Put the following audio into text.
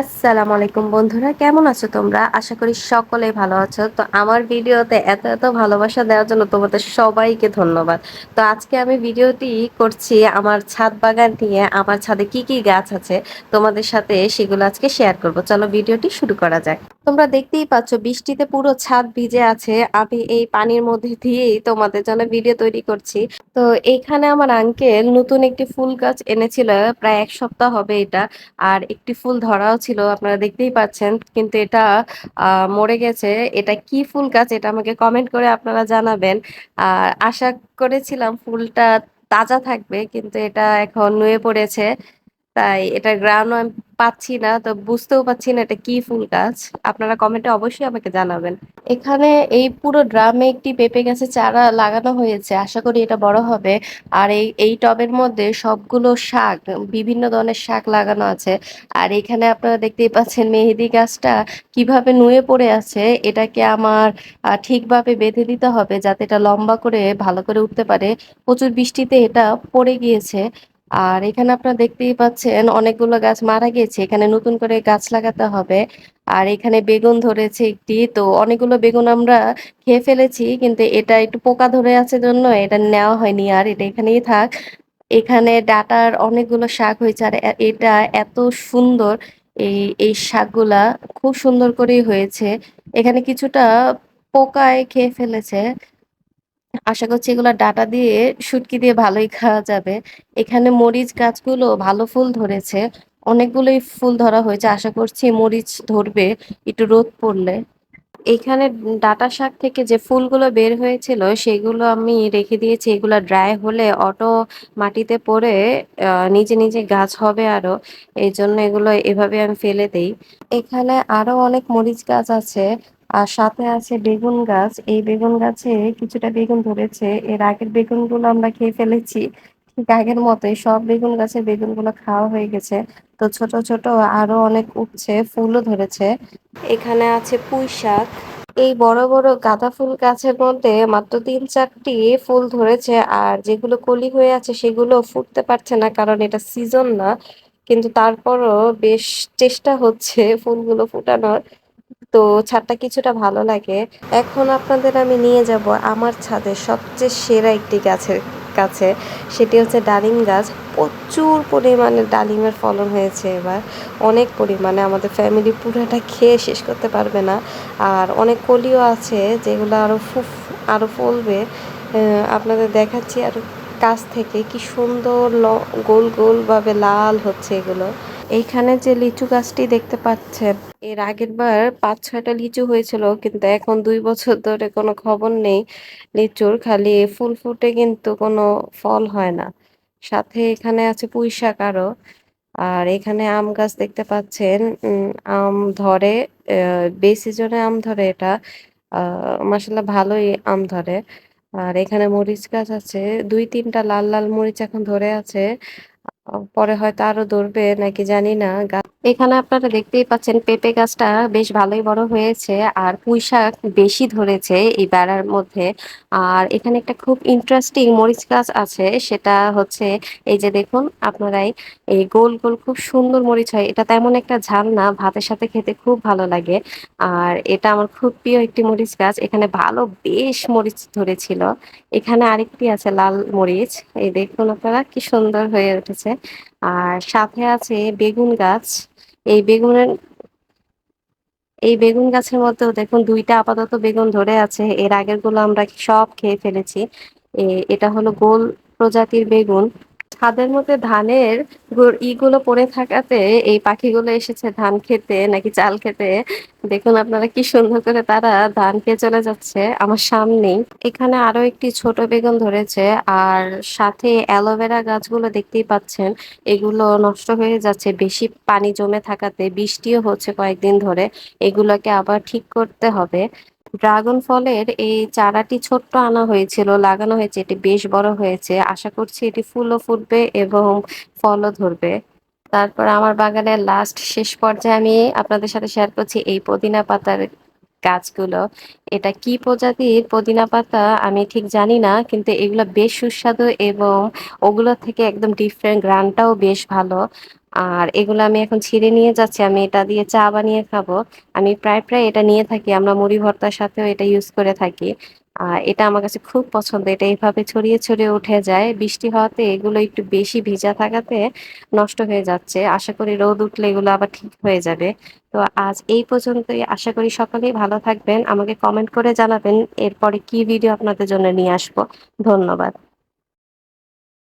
আসসালামু আলাইকুম বন্ধুরা, কেমন আছো তোমরা? আশা করি সকলে ভালো আছো। তো আমার ভিডিওতে এত এত ভালোবাসা দেওয়ার জন্য তোমাদের সবাইকে ধন্যবাদ। তো আজকে আমি ভিডিওটি করছি আমার ছাদ বাগান নিয়ে, আমার ছাদে কি কি গাছ আছে তোমাদের সাথে সেগুলো আজকে শেয়ার করব। চলো ভিডিওটি শুরু করা যাক। তোমরা দেখতেই পাচ্ছ, বৃষ্টিতে পুরো ছাদ ভিজে আছে। আমি এই পানির মধ্যে দিয়েই তোমাদের জন্য ভিডিও তৈরি করছি। তো এইখানে আমার আঙ্কেল নতুন একটি ফুল গাছ এনেছিল, প্রায় এক সপ্তাহ হবে এটা। আর একটি ফুল ধরাও ছিল, আপনারা দেখতেই পাচ্ছেন। কিন্তু এটা মরে গেছে। এটা কি ফুল গাছ এটা আমাকে কমেন্ট করে আপনারা জানাবেন। আর আশা করেছিলাম ফুলটা তাজা থাকবে, কিন্তু এটা এখন নুয়ে পড়েছে। তাই এটা গ্রাউন্ড আমি পাচ্ছি না, তো বুঝতেও পাচ্ছি না এটা কি ফুল গাছ। আপনারা কমেন্টে অবশ্যই আমাকে জানাবেন। এখানে এই পুরো ড্রামে একটি পেঁপে গাছের চারা লাগানো হয়েছে, আশা করি এটা বড় হবে। আর এই এই টবের মধ্যে সবগুলো শাক, বিভিন্ন ধরনের শাক লাগানো আছে। আর এখানে আপনারা দেখতেই পাচ্ছেন মেহেদি গাছটা কীভাবে নুয়ে পড়ে আছে, এটাকে আমার ঠিকভাবে বেঁধে দিতে হবে যাতে এটা লম্বা করে ভালো করে উঠতে পারে। প্রচুর বৃষ্টিতে এটা পড়ে গিয়েছে। আর এখানে আপনারা দেখতেই পাচ্ছেন অনেকগুলো গাছ মারা গিয়েছে। এখানে নতুন করে গাছ লাগাতে হবে। আর এখানে বেগুন ধরেছে একটি। তো অনেকগুলো বেগুন আমরা খেয়ে ফেলেছি, কিন্তু এটা একটু পোকা ধরে আছে জন্য এটা নেওয়া হয়নি আর এটা এখানেই থাক। এখানে ডাটার অনেকগুলো শাক হয়েছে আর এটা এত সুন্দর এই এই শাকগুলা খুব সুন্দর করেই হয়েছে। এখানে কিছুটা পোকায় খেয়ে ফেলেছে। আশা করছি এগুলো ডাটা দিয়ে শুটকি দিয়ে ভালোই খাওয়া যাবে। এখানে মরিচ গাছগুলো ভালো ফুল ধরেছে। অনেকগুলোই ফুল ধরা হয়েছে। আশা করছি মরিচ ধরবে, একটু রোদ পড়লে। এখানে ডাটা শাক থেকে যে ফুলগুলো বের হয়েছিল, সেগুলো আমি রেখে দিয়েছি। এগুলো ড্রাই হলে অটো মাটিতে পড়ে নিজে নিজে গাছ হবে আরও। এই জন্য এগুলো এভাবে আমি ফেলে দেই। এখানে আরও অনেক মরিচ গাছ আছে। আর সাথে আছে বেগুন গাছ। এই বেগুন গাছে কিছুটা বেগুন ধরেছে। এর আগের বেগুনগুলো আমরা খেয়ে ফেলেছি। ঠিক আগের মতোই সব বেগুন গাছে বেগুনগুলো খাওয়া হয়ে গেছে। তো ছোট ছোট আরও অনেক উঠছে ফুলও ধরেছে। এখানে আছে পুঁই শাক। এই বড় বড় গাঁদা ফুল গাছের মধ্যে মাত্র তিন চারটি ফুল ধরেছে। আর যেগুলো কলি হয়ে আছে সেগুলো ফুটতে পারছে না কারণ এটা সিজন না। কিন্তু তারপরও বেশ চেষ্টা হচ্ছে ফুলগুলো ফুটানোর। তো ছাদটা কিছুটা ভালো লাগে। এখন আপনাদের আমি নিয়ে যাব আমার ছাদের সবচেয়ে সেরা একটি গাছের কাছে। সেটি হচ্ছে ডালিম গাছ। প্রচুর পরিমাণে ডালিমের ফলন হয়েছে এবার। অনেক পরিমাণে আমাদের ফ্যামিলি পুরোটা খেয়ে শেষ করতে পারবে না। আর অনেক কলিও আছে যেগুলো আরও ফুফ আরও ফলবে। আপনাদের দেখাচ্ছি আর কাছ থেকে কি সুন্দর গোল গোলভাবে লাল হচ্ছে এগুলো। এইখানে যে লিচু গাছটি দেখতে পাচ্ছেন এর আগের বার পাঁচ ছয়টা লিচু হয়েছিল কিন্তু এখন দুই বছর ধরে কোনো খবর নেই লিচুর খালি ফুল ফুটে কিন্তু কোনো ফল হয় না। সাথে এখানে আছে পুঁই শাক আরও আর এখানে আম গাছ দেখতে পাচ্ছেন আম ধরে আহ, বে সিজনে আম ধরে এটা মাসাল্লাহ ভালোই আম ধরে। আর এখানে মরিচ গাছ আছে দুই তিনটা লাল লাল মরিচ এখন ধরে আছে পরে হয়তো আরও ধরবে, নাকি জানি না। এখানে আপনারা দেখতেই পাচ্ছেন পেঁপে গাছটা বেশ ভালোই বড় হয়েছে, আর পুঁই শাক বেশি ধরেছে এই বেড়ার মধ্যে। আর এখানে একটা খুব ইন্টারেস্টিং মরিচ গাছ আছে, সেটা হচ্ছে, এই যে দেখুন আপনারাই, এই গোল গোল খুব সুন্দর মরিচ হয়। এটা তেমন একটা ঝাল না, ভাতের সাথে খেতে খুব ভালো লাগে। আর এটা আমার খুব প্রিয় একটি মরিচ গাছ, এখানে ভালো বেশ মরিচ ধরেছিল। এখানে আরেকটি আছে লাল মরিচ, এই দেখুন আপনারা, কি সুন্দর হয়ে উঠেছে। আর সাথে আছে বেগুন গাছ। এই বেগুনের, এই বেগুন গাছের মধ্যেও দেখুন দুইটা আপাতত বেগুন ধরে আছে। এর আগেরগুলো আমরা সব খেয়ে ফেলেছি। এটা হলো গোল প্রজাতির বেগুন। ছাদের মধ্যে ধানের ইগুলো পড়ে থাকাতে এই পাখিগুলো এসেছে ধান খেতে, নাকি চাল খেতে। দেখুন আপনারা কি সুন্দর করে তারা ধান খেয়ে চলে যাচ্ছে আমার সামনেই। এখানে আরও একটি ছোট বেগুন ধরেছে আর সাথে অ্যালোভেরা গাছগুলো দেখতেই পাচ্ছেন। এগুলো নষ্ট হয়ে যাচ্ছে, বেশি পানি জমে থাকাতে বৃষ্টিও হচ্ছে কয়েকদিন ধরে। এগুলোকে আবার ঠিক করতে হবে। ড্রাগন ফলের এই চারাটি ছোট্ট আনা হয়েছিল, লাগানো হয়েছে, এটি বেশ বড় হয়েছে। আশা করছি এটি ফুলও ফুটবে এবং ফলও ধরবে। তারপর আমার বাগানের লাস্ট শেষ পর্যায়ে আমি আপনাদের সাথে শেয়ার করছি এই পুদিনা পাতার গাছগুলো। এটা কি প্রজাতির? পুদিনা পাতা আমি ঠিক জানি না, কিন্তু এগুলো বেশ সুস্বাদু এবং ওগুলো থেকে একদম ডিফারেন্ট গ্রানটাও বেশ ভালো। আর এগুলো আমি এখন ছিঁড়ে নিয়ে যাচ্ছি, আমি এটা দিয়ে চা বানিয়ে খাব। আমি প্রায় প্রায় এটা নিয়ে থাকি, আমরা মুড়ি ভর্তার সাথেও এটা ইউজ করে থাকি। এটা আমার কাছে খুব পছন্দ। এটা এইভাবে ছড়িয়ে ছড়িয়ে উঠে যায়। বৃষ্টি হওয়াতে এগুলো একটু বেশি ভিজা থাকাতে নষ্ট হয়ে যাচ্ছে। আশা করি রোদ উঠলে এগুলো আবার ঠিক হয়ে যাবে। তো আজ এই পর্যন্তই। আশা করি সকলেই ভালো থাকবেন। আমাকে কমেন্ট করে জানাবেন। এরপরে কি ভিডিও আপনাদের জন্য নিয়ে আসব। ধন্যবাদ।